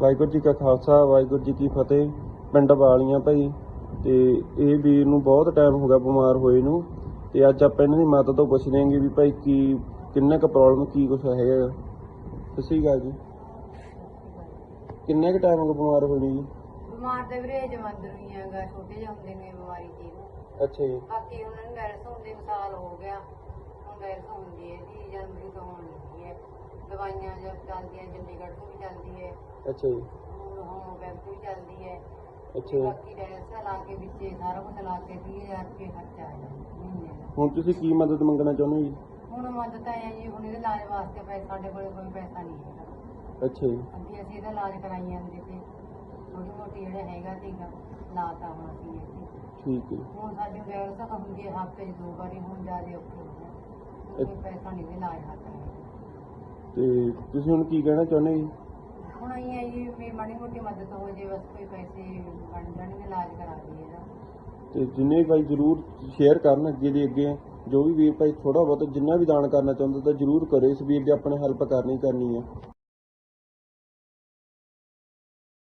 ਵਾਹਿਗੁਰੂ ਜੀ ਕਾ ਖਾਲਸਾ ਵਾਹਿਗੁਰੂ ਜੀ ਕੀ ਫਤਿਹ। ਪਿੰਡ ਵਾਲੀਆਂ ਭਾਈ ਤੇ ਇਹ ਵੀਰ ਨੂੰ ਬਹੁਤ ਟਾਈਮ ਹੋ ਗਿਆ ਬਿਮਾਰ ਹੋਏ ਨੂੰ ਤੇ ਅੱਜ ਆਪਾਂ ਇਹਨਾਂ ਦੀ ਮਾਤਾ ਤੋਂ ਪੁੱਛਦੇ ਹਾਂਗੇ ਵੀ ਭਾਈ ਕੀ ਕਿੰਨਾ ਕੁ ਪ੍ਰੋਬਲਮ ਕੀ ਕੁਛ ਹੈਗਾ ਸ਼੍ਰੀ ਅਕਾਲ ਜੀ। ਕਿੰਨਾ ਕੁ ਟਾਈਮ ਹੋ ਗਿਆ ਬਿਮਾਰ ਹੋਏ ਨੂੰ ਜੀ? ਬਿਮਾਰ ਤੇ ਵੀਰੇ ਜਮੰਦਰ ਹੀ ਹੈਗਾ ਛੋਟੇ ਜਿਹੇ ਹੁੰਦੇ ਨੇ ਬਿਮਾਰੀ ਜੀ ਅੱਛਾ ਜੀ। ਬਾਕੀ ਉਹਨਾਂ ਨੂੰ ਗੈਰਸ ਹੁੰਦੇ ਨੂੰ ਸਾਲ ਹੋ ਗਿਆ ਹੁਣ ਗੈਰਸ ਹੁੰਦੀ ਹੈ ਜੀ ਜਨਵਰੀ ਤੋਂ ਹੋਣ ਲੱਗੀ ਦਵਾਈਆਂ ਜਦ ਚੱਲਦੀਆਂ ਚੰਡੀਗੜ੍ਹ ਤੋਂ ਵੀ ਚੱਲਦੀ ਹੈ। ਅੱਛਾ ਜੀ। ਹੋਮੋਪੈਥ ਤੋਂ ਵੀ ਚੱਲਦੀ ਹੈ। ਅੱਛਾ। ਜੀ ਬਾਕੀ ਗੈਰਸ ਲਾ ਕੇ ਵਿੱਚੇ ਸਾਰਾ ਕੁਝ ਲਾ ਕੇ 20000 ਰੁਪਏ ਖਰਚਾ ਆ ਜਾਂਦਾ ਮਹੀਨੇ ਦਾ। ਹੁਣ ਤੁਸੀਂ ਕੀ ਮਦਦ ਮੰਗਣਾ ਚਾਹੁੰਦੇ ਹੋ ਜੀ? ਹੁਣ ਮਦਦ ਤਾਂ ਹੈ ਜੀ ਹੁਣ ਇਹਦੇ ਇਲਾਜ ਵਾਸਤੇ ਪੈਸੇ ਸਾਡੇ ਕੋਲ ਕੋਈ ਪੈਸਾ ਨਹੀਂ ਹੈਗਾ। ਅੱਛਾ ਜੀ। ਅੱਗੇ ਅਸੀਂ ਇਹਦਾ ਇਲਾਜ ਕਰਾਈ ਜਾਂਦੇ ਤੇ। ਛੋਟੀ ਮੋਟੀ ਜਿਹੜਾ ਹੈਗਾ ਸੀਗਾ ਲਾਤਾ ਹੁਣ ਅਸੀਂ ਇੱਥੇ ਠੀਕ ਹੈ ਜੀ। ਹੁਣ ਸਾਡੀ ਵਿਵਸਥਾ ਤਾਂ ਹੁੰਦੀ ਹੈ ਹਫ਼ਤੇ 'ਚ ਦੋ ਵਾਰੀ ਹੁਣ ਜ਼ਿਆਦਾ ਔਖੇ ਹੋ ਗਏ। ਕੋਈ ਪੈਸਾ ਨਹੀਂ ਦੇ ਇਲਾਜ ਹੱਥ ਤੇ ਤੁਸੀਂ ਹੁਣ ਕੀ ਕਹਿਣਾ ਚਾਹੁੰਦੇ ਜੀ? ਹੁਣ ਆਈ ਹੈ ਜੀ ਵੀ ਮਾੜੀ ਮੋਟੀ ਮਦਦ ਹੋ ਜੇ ਬਸ ਕੋਈ ਪੈਸੇ ਬਣ ਜਾਣਗੇ ਇਲਾਜ ਕਰਾ ਦਈਏ ਇਹਦਾ ਤੇ ਜਿੰਨੇ ਵੀ ਭਾਈ ਜਰੂਰ ਸ਼ੇਅਰ ਕਰਨ ਅੱਗੇ ਦੇ ਅੱਗੇ ਜੋ ਵੀ ਵੀਰ ਭਾਈ ਥੋੜਾ ਬਹੁਤ ਜਿੰਨਾ ਵੀ ਦਾਨ ਕਰਨਾ ਚਾਹੁੰਦਾ ਤਾਂ ਜਰੂਰ ਕਰੇ ਇਸ ਵੀਰ ਦੀ ਆਪਣੇ ਹੈਲਪ ਕਰਨੀ ਕਰਨੀ ਹੈ